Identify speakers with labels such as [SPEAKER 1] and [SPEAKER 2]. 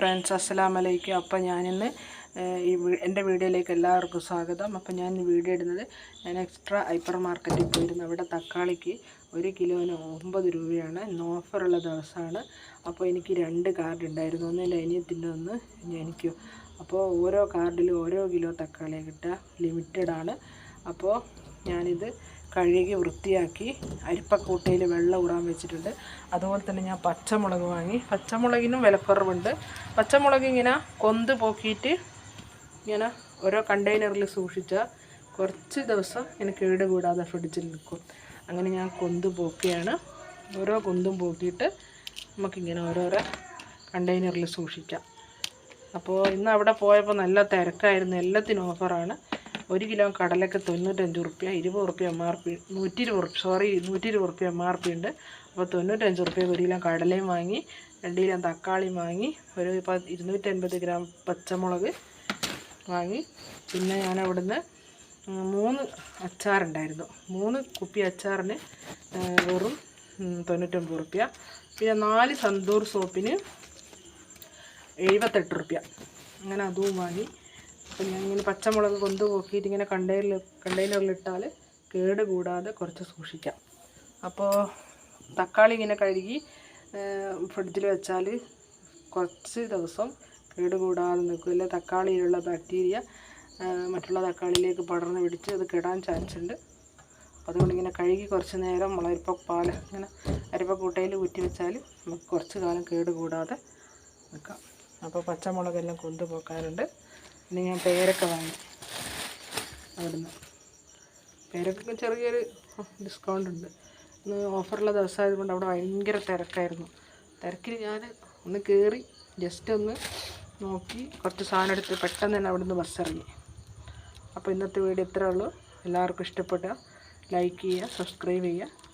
[SPEAKER 1] Friends അസ്സലാം വലൈക്കും അപ്പം ഞാനിന്ന് ഈ എന്റെ വീഡിയോയിലേക്ക് എല്ലാവർക്കും സ്വാഗതം. അപ്പം ഞാൻ വീഡിയോ ഇടുന്നത് ഞാൻ എക്സ്ട്രാ ഹൈപ്പർ മാർക്കറ്റിൽ പോയിരുന്നു. അവിടെ തക്കാളിക്ക് ഒരു കിലോന് ഒമ്പത് രൂപയാണ്. ഇന്ന് ഓഫറുള്ള ദിവസമാണ്. അപ്പോൾ എനിക്ക് രണ്ട് കാർഡ് ഉണ്ടായിരുന്നു. ഒന്ന് ലൈനിയത്തിന്റെ ഒന്ന് എനിക്ക്. അപ്പോൾ ഓരോ കാർഡിലും ഓരോ കിലോ തക്കാളി കിട്ടുക. ലിമിറ്റഡാണ് അപ്പോൾ ഞാനിത് കഴുകി വൃത്തിയാക്കി അരിപ്പക്കൂട്ടയിൽ വെള്ളം ഊറാൻ വെച്ചിട്ടുണ്ട്. അതുപോലെ തന്നെ ഞാൻ പച്ചമുളക് വാങ്ങി. പച്ചമുളകിനും വിലക്കുറവുണ്ട്. പച്ചമുളക് ഇങ്ങനെ കൊന്ത് പോക്കിയിട്ട് ഇങ്ങനെ ഓരോ കണ്ടെയ്നറിൽ സൂക്ഷിച്ചാൽ കുറച്ച് ദിവസം ഇങ്ങനെ കേട് കൂടാതെ ഫ്രിഡ്ജിൽ നിൽക്കും. അങ്ങനെ ഞാൻ കൊന്ത് പോക്കിയാണ് ഓരോ കൊന്തും പോക്കിയിട്ട് നമുക്കിങ്ങനെ ഓരോരോ കണ്ടെയ്നറിൽ സൂക്ഷിക്കാം. അപ്പോൾ ഇന്ന് അവിടെ പോയപ്പോൾ നല്ല തിരക്കായിരുന്നു. എല്ലാത്തിനും ഓഫറാണ്. ഒരു കിലോ കടലക്ക് തൊണ്ണൂറ്റഞ്ച് ഉറുപ്പ്യ ഇരുപത് ഉറുപ്പ്യ എം ആർ പി നൂറ്റി ഇരുപത് ഉറുപ്പ്യ സോറി നൂറ്റി ഇരുപത് ഉറുപ്പ്യ എം ആർ പി ഉണ്ട്. അപ്പോൾ തൊണ്ണൂറ്റഞ്ച് ഉറുപ്പ്യ ഒരു കിലോ കടലയും വാങ്ങി രണ്ട് കിലോ തക്കാളിയും വാങ്ങി ഒരു ഇരുന്നൂറ്റൻപത് ഗ്രാം പച്ചമുളക് വാങ്ങി. പിന്നെ ഞാൻ അവിടുന്ന് മൂന്ന് അച്ചാറുണ്ടായിരുന്നു. മൂന്ന് കുപ്പി അച്ചാറിന് വെറും തൊണ്ണൂറ്റൊമ്പത് ഉറുപ്പ്യ. പിന്നെ നാല് സന്തൂർ സോപ്പിന് എഴുപത്തെട്ട് റുപ്യ അങ്ങനെ അതും വാങ്ങി. അപ്പോൾ ഞാൻ ഇങ്ങനെ പച്ചമുളക് കൊന്ത് പോക്കിയിട്ട് ഇങ്ങനെ കണ്ടെയ്നറിൽ കണ്ടെയ്നറിലിട്ടാൽ കേട് കൂടാതെ കുറച്ച് സൂക്ഷിക്കാം. അപ്പോൾ തക്കാളി ഇങ്ങനെ കഴുകി ഫ്രിഡ്ജിൽ വെച്ചാൽ കുറച്ച് ദിവസം കേട് കൂടാതെ നിൽക്കും. നിൽക്കില്ല തക്കാളിയിലുള്ള ബാക്ടീരിയ മറ്റുള്ള തക്കാളിയിലേക്ക് പടർന്ന് പിടിച്ച് അത് കെടാൻ ചാൻസ് ഉണ്ട്. അതുകൊണ്ട് ഇങ്ങനെ കഴുകി കുറച്ച് നേരം മുളകരിപ്പ പാൽ ഇങ്ങനെ അരിപ്പക്കൂട്ടയിൽ ഊറ്റി വെച്ചാൽ നമുക്ക് കുറച്ച് കാലം കേട് കൂടാതെ നിൽക്കാം. അപ്പോൾ പച്ചമുളകെല്ലാം കൊണ്ടു പോക്കാനുണ്ട് പിന്നെ ഞാൻ പേരക്ക വാങ്ങി. അവിടുന്ന്. പേരക്കൊക്കെ ചെറിയൊരു ഡിസ്കൗണ്ട് ഉണ്ട്. ഇന്ന് ഓഫറുള്ള ദിവസമായതുകൊണ്ട് അവിടെ ഭയങ്കര തിരക്കായിരുന്നു. തിരക്കിൽ ഞാൻ ഒന്ന് കയറി ജസ്റ്റ് ഒന്ന് നോക്കി കുറച്ച് സാധനം എടുത്ത് പെട്ടെന്ന് തന്നെ അവിടുന്ന് ബസ് ഇറങ്ങി. അപ്പോൾ ഇന്നത്തെ വീഡിയോ ഇത്രയേ ഉള്ളൂ. എല്ലാവർക്കും ഇഷ്ടപ്പെട്ട ലൈക്ക് ചെയ്യുക സബ്സ്ക്രൈബ് ചെയ്യുക.